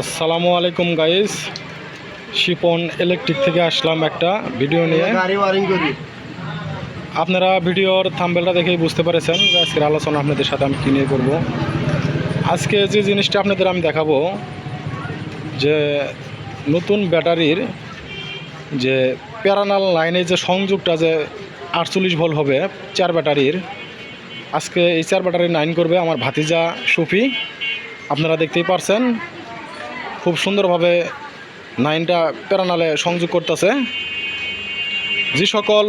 আসসালামু আলাইকুম guys Shipon electric থেকে আসলাম একটা ভিডিও নিয়ে। আপনারা ভিডিওর থাম্বেলটা দেখেই বুঝতে পেরেছেন যে আজকের আলোচনা আপনাদের সাথে আমি কী নিয়ে করব। আজকে যে জিনিসটা আপনাদের আমি দেখাবো যে নতুন ব্যাটারির যে প্যারানাল লাইনে যে সংযোগটা যে আটচল্লিশ ভোল্ট হবে চার ব্যাটারির আজকে এই চার ব্যাটারির নাইন করবে আমার ভাতিজা সুফি। আপনারা দেখতেই পারছেন। সুন্দরভাবে নাইনটা প্যারানালে সংযোগ করতেছে। যে সকল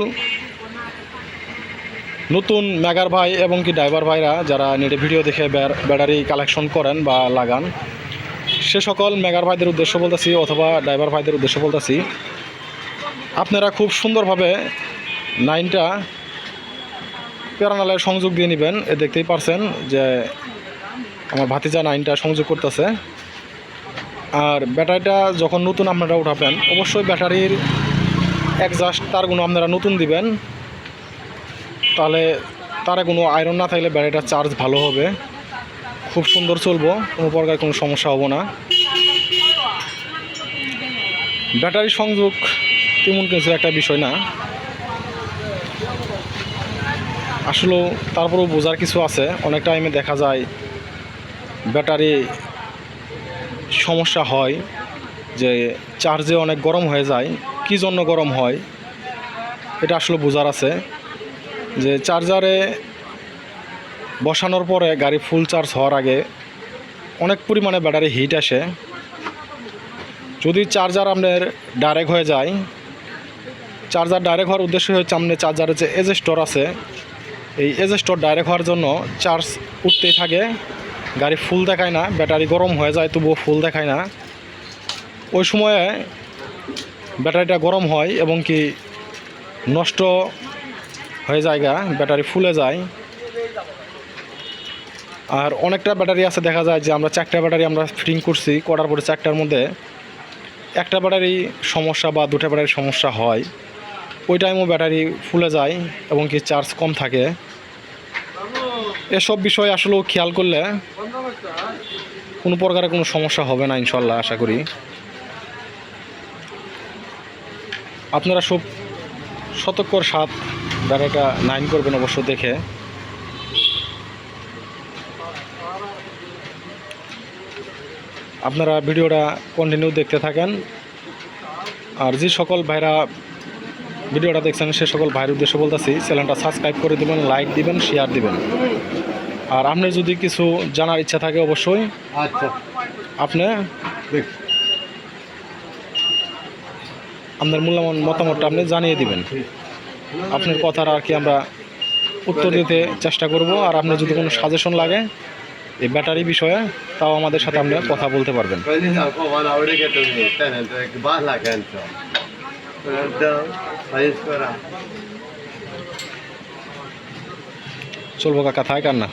নতুন ম্যাগার ভাই এবং কি ড্রাইভার ভাইরা যারা নেটে ভিডিও দেখে ব্যাটারি কালেকশন করেন বা লাগান, সে সকল ম্যাগার ভাইদের উদ্দেশ্য বলতেছি অথবা ড্রাইভার ভাইদের উদ্দেশ্য বলতেছি, আপনারা খুব সুন্দরভাবে নাইনটা প্যারানালে সংযোগ দিয়ে নেবেন। এ দেখতেই পারছেন যে আমার ভাতিজা নাইনটা সংযোগ করতেছে। আর ব্যাটারিটা যখন নতুন আপনারা উঠাবেন, অবশ্যই ব্যাটারির একজাস্ট তারগুলো আপনারা নতুন দিবেন। তাহলে তারে কোনো আয়রন না থাকলে ব্যাটারিটা চার্জ ভালো হবে। খুব সুন্দর চলবো, কোনো প্রকার কোনো সমস্যা হব না। ব্যাটারি সংযোগ তেমন কিছু একটা বিষয় না। আসলেও তারপরেও বোঝার কিছু আছে। অনেক টাইমে দেখা যায়, ব্যাটারি সমস্যা হয় যে চার্জে অনেক গরম হয়ে যায়, কী জন্য গরম হয়? এটা আসলে বোঝার আছে যে চার্জারে বসানোর পরে গাড়ি ফুল চার্জ হওয়ার আগে অনেক পরিমাণে ব্যাটারি হিট আসে। যদি চার্জার আপনার ডাইরেক্ট হয়ে যায়, চার্জার ডাইরেক্ট হওয়ার উদ্দেশ্য হচ্ছে আপনার চার্জারের যে এজেস্টর আছে। এই এজেস্টর ডাইরেক্ট হওয়ার জন্য চার্জ উঠতেই থাকে। গাড়ি ফুল দেখায় না, ব্যাটারি গরম হয়ে যায়, তবুও ফুল দেখায় না। ওই সময়ে ব্যাটারিটা গরম হয় এবং কি নষ্ট হয়ে যায় গা, ব্যাটারি ফুলে যায়। আর অনেকটা ব্যাটারি আছে, দেখা যায় যে আমরা চারটা ব্যাটারি আমরা ফিটিং করছি করার পরে চারটার মধ্যে একটা ব্যাটারি সমস্যা বা দুটা ব্যাটারির সমস্যা হয়। ওই টাইমও ব্যাটারি ফুলে যায় এবং কি চার্জ কম থাকে। এসব বিষয় আসলেও খেয়াল করলে কোনো প্রকারের কোনো সমস্যা হবে না ইনশাল্লাহ, আশা করি। আপনারা সব সতর্কর সাথ ব্যাটারিটা নাইন করবেন অবশ্য দেখে। আপনারা ভিডিওটা কন্টিনিউ দেখতে থাকেন। আর যে সকল ভাইরা ভিডিওটা দেখছেন, সে সকল ভাইয়ের উদ্দেশ্যে বলতেছি, চ্যানেলটা সাবস্ক্রাইব করে দিবেন লাইক দিবেন শেয়ার দিবেন। আর আপনি যদি কিছু জানার ইচ্ছা থাকে অবশ্যই। আচ্ছা। আপনি? দেখ। আপনার মূল্যবান মতামতটা আপনি জানিয়ে দিবেন। আপনার কথার আর কি আমরা উত্তর দিতে চেষ্টা করব। আর আপনার যদি কোনো সাজেশন লাগে এই ব্যাটারি বিষয়ে তাও আমাদের সাথে আপনি কথা বলতে পারবেন. চলবো কাকা থাক আর না।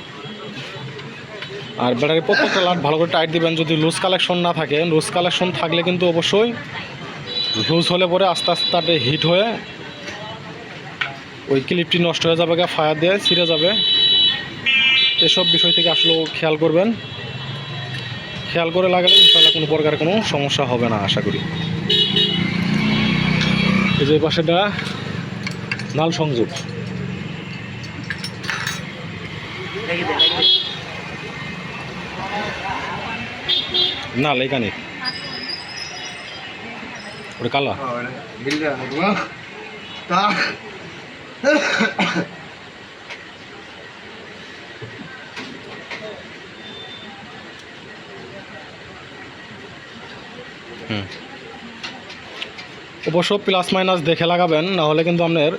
আর ব্যাটারি প্রত্যেকটা লাট ভালো করে টাইট দিবেন। যদি লুজ কালেকশন না থাকে লুজ কালেকশন থাকলে কিন্তু অবশ্যই লুজ হলে পরে আস্তে আস্তে তাতে হিট হয়ে ওই ক্লিপটি নষ্ট হয়ে যাবে ফায়ার দিয়ে ছিঁড়ে যাবে। এসব বিষয় থেকে আসলেও খেয়াল করবেন। খেয়াল করে লাগালে ইনশাল্লাহ কোনো প্রকার কোনো সমস্যা হবে না, আশা করি। এই যে পাশেটা নাল সংযোগ। না এখানে। ওটা কালা. হুম। অবশ্য প্লাস মাইনাস দেখে লাগাবেন না হলে কিন্তু আপনার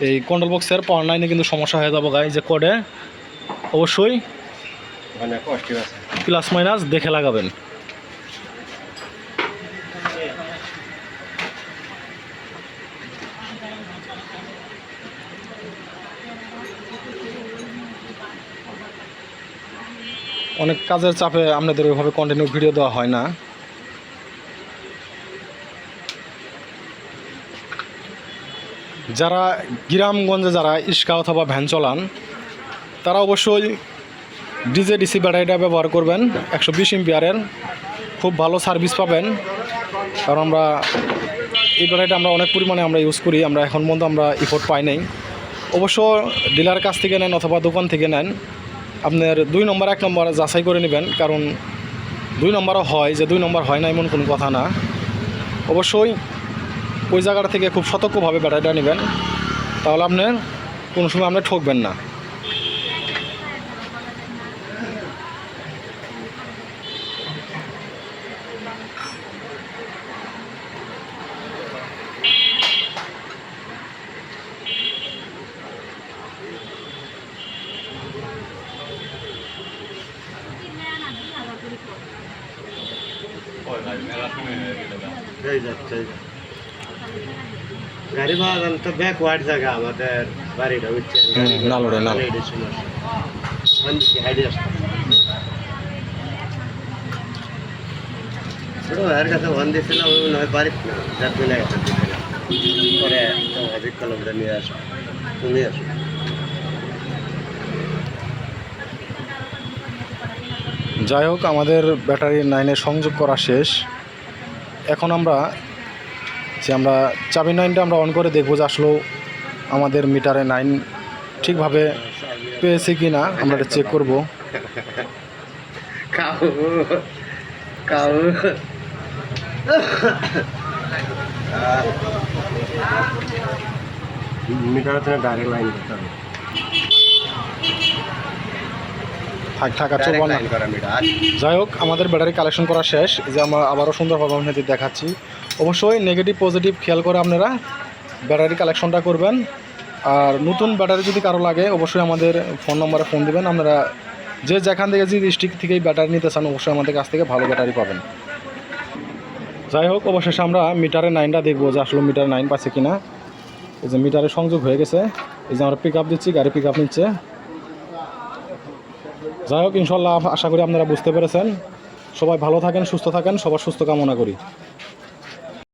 এই কন্ট্রোল বক্সের পাওয়ার লাইনে কিন্তু সমস্যা হয়ে যাব গাই যে কোডে অবশ্যই Ano, প্লাস মাইনাস দেখে লাগাবেন। অনেক কাজের চাপে আপনাদের ওইভাবে কন্টিনিউ ভিডিও দেওয়া হয় না। যারা গ্রামগঞ্জে যারা ইস্কা অথবা ভ্যান চলান, তারা অবশ্যই ডিজে, ডিসি ব্যাটারিটা ব্যবহার করবেন। একশো বিশ এমপিয়ারের খুব ভালো সার্ভিস পাবেন। কারণ আমরা এই ব্যাটারিটা আমরা অনেক পরিমাণে আমরা ইউজ করি, আমরা এখন পর্যন্ত আমরা ইফোর্ট পাই নাই। অবশ্য ডিলার কাছ থেকে নেন অথবা দোকান থেকে নেন আপনার দুই নম্বর, এক নম্বর যাচাই করে নেবেন, কারণ দুই নম্বরও হয়, যে দুই নম্বর হয় না এমন কোনো কথা না। অবশ্যই ওই জায়গাটা থেকে খুব সতর্কভাবে ব্যাটারিটা নেবেন, তাহলে আপনার কোনো সময় আপনি ঠকবেন না। গাড়ি গেল তো ব্যাকওয়ার্ড জায়গা আমাদের বাড়িটা উঠছে হুম, নালোরে, নালোরে। হাইডে আসতে ছোট ভাইয়ের কাছে ফোন দিয়েছিলাম ওই না যার মিলে গেছে দিয়েছিলাম। পরে অভিক নিয়ে আসো তুমি আসো। যাই হোক আমাদের ব্যাটারি নাইনের সংযোগ করা শেষ। এখন আমরা যে আমরা চাবি নাইনটা আমরা অন করে দেখব যে আসলেও আমাদের মিটারে নাইন ঠিকভাবে পেয়েছে কি না আমরা এটা চেক করব। মিটার থেকে ডাইরেক্ট লাইন করতে হবে। থাক থাকা চলবো না। যাই হোক আমাদের ব্যাটারি কালেকশন করা শেষ। এই যে আমরা আবারও সুন্দরভাবে আপনাদের দেখাচ্ছি। অবশ্যই নেগেটিভ পজিটিভ খেয়াল করে আপনারা ব্যাটারি কালেকশনটা করবেন। আর নতুন ব্যাটারি যদি কারও লাগে অবশ্যই আমাদের ফোন নম্বরে ফোন দিবেন। আপনারা যে যেখান থেকে যে ডিস্ট্রিক্ট থেকেই ব্যাটারি নিতে চান অবশ্যই আমাদের কাছ থেকে ভালো ব্যাটারি পাবেন। যাই হোক অবশেষে আমরা মিটারে নাইনটা দেখব যে আসলে মিটার নাইন পাচ্ছে কিনা। এই যে মিটারে সংযোগ হয়ে গেছে। এই যে আমরা পিক আপ দিচ্ছি গাড়ি পিক আপ নিচ্ছে। যাই হোক, ইনশাল্লাহ, আশা করি আপনারা বুঝতে পেরেছেন। সবাই ভালো থাকেন, সুস্থ থাকেন, সবার সুস্থ কামনা করি।